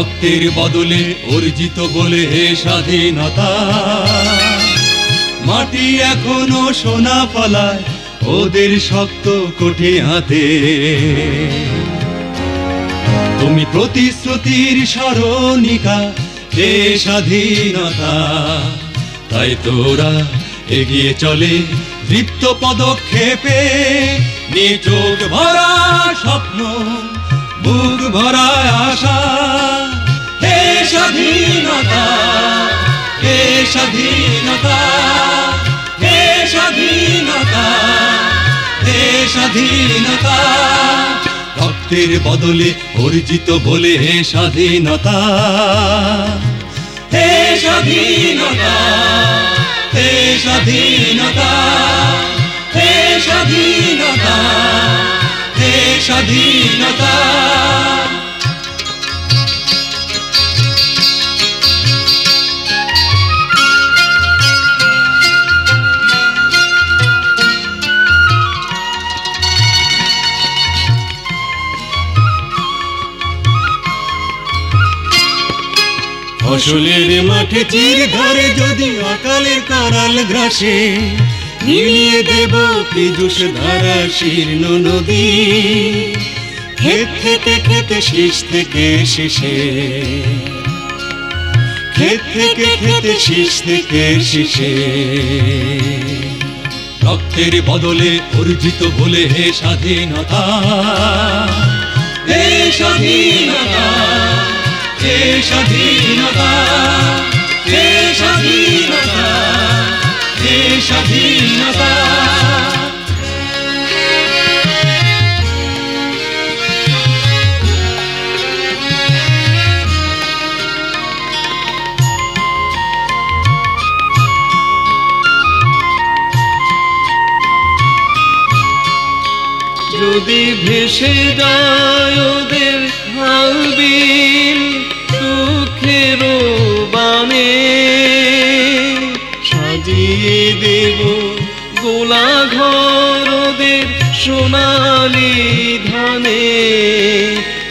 রক্তের বদলে অর্জিত বলে হে স্বাধীনতা। মাটি এখনও সোনা ফলায় ওদের শক্ত কোঠে হাতে। তুমি প্রতিশ্রুতির স্মরণিকা হে স্বাধীনতা। তাই তোরা এগিয়ে চলে দীপ্ত পদক্ষেপে। নিয়ে চোখ ভরা স্বপ্ন, বুক ভরা স্বাধীনতা হে স্বাধীনতা হে স্বাধীনতা রক্তের বদলে অর্জিত বলে হে স্বাধীনতা। হে স্বাধীনতা হে স্বাধীনতা হে স্বাধীনতা হে স্বাধীনতা ফসলের মাঠে চির ধরে যদি অকালের করাল গ্রাসে নিয়ে দেব পীযুষ ধারা শীর্ণ নদী। ক্ষেত থেকে খেতে শীষ থেকে শেষে ক্ষেত থেকে খেতে শীষ থেকে শেষে রক্তের বদলে অর্জিত বলে হে স্বাধীনতা। স্বাধীনতা। হে স্বাধীনতা হে স্বাধীনতা হে স্বাধীনতা যদি ভেসে যায় ওদের খালবিল সাজিয়ে দেব গোলা ঘর ওদের সোনালি ধানে।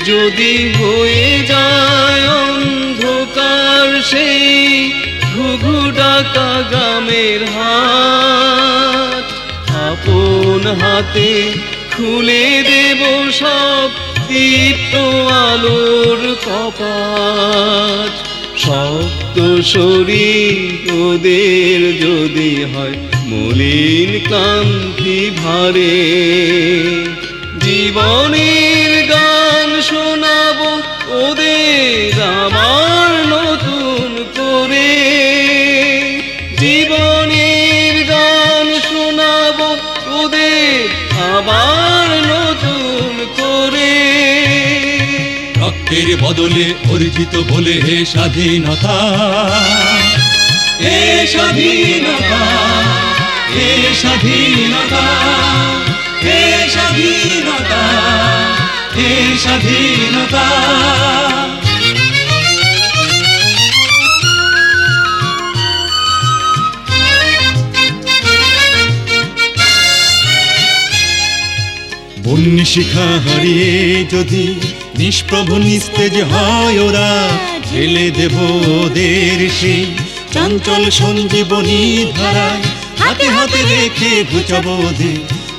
যদি হয়ে যায় অন্ধকার সেই ঘুঘু ডাকা গ্রামের হাট। আপন হাতে খুলে দেব সব দীপ্ত আলোর কপাট। শক্ত শরীর ওদের যদি হয়, মলিন ক্লান্তি ভারে। জীবনের গান শোনাব ওদের আমার নতুন করে। জীবনের গান শোনাব ওদের আবার নতুন রক্তের বদলে অর্জিত বলে হে স্বাধীনতা। হে স্বাধীনতা হে স্বাধীনতা হে স্বাধীনতা হে স্বাধীনতা। বন্যী শিখা হারিয়ে যদি নিষ্প্রভ নিস্তেজ হয় ওরা। ঢেলে দেব ওদের সেই চঞ্চল সঞ্জীবনী ধারায়। হাতে হাতে রেখে ঘুচাব ওদের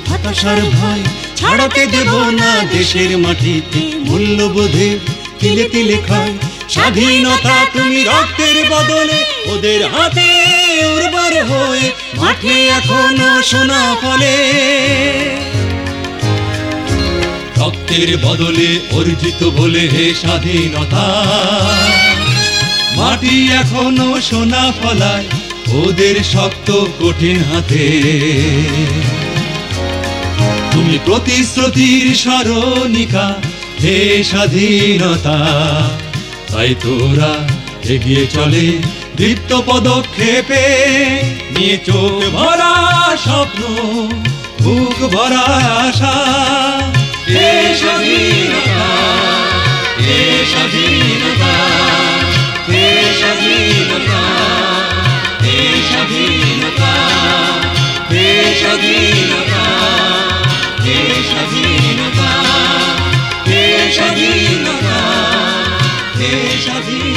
হতাশার ভয়। ছাড়াতে দেব না দেশের মাটিতে মূল্যবোধে। তিলে তিলে খায় স্বাধীনতা তুমি রক্তের বদলে। ওদের হাতে উর্বর হয়ে মাঠে এখনও সোনা ফলে। রক্তের বদলে অর্জিত বলে হে স্বাধীনতা। মাটি এখনও সোনা ফলায়, ওদের শক্ত কঠিন হাতে। তুমি প্রতিশ্রুতির স্মরণিকা, হে স্বাধীনতা। তাই তোরা এগিয়ে চলে, দীপ্ত পদক্ষেপে। নিয়ে চোখ ভরা স্বপ্ন, বুক ভরা আশা। এ স্বাধীনতা এ স্বাধীনতা এ স্বাধীনতা এ স্বাধীনতা এ স্বাধীনতা এ স্বাধীনতা এ স্বাধীনতা এ স্বাধীনতা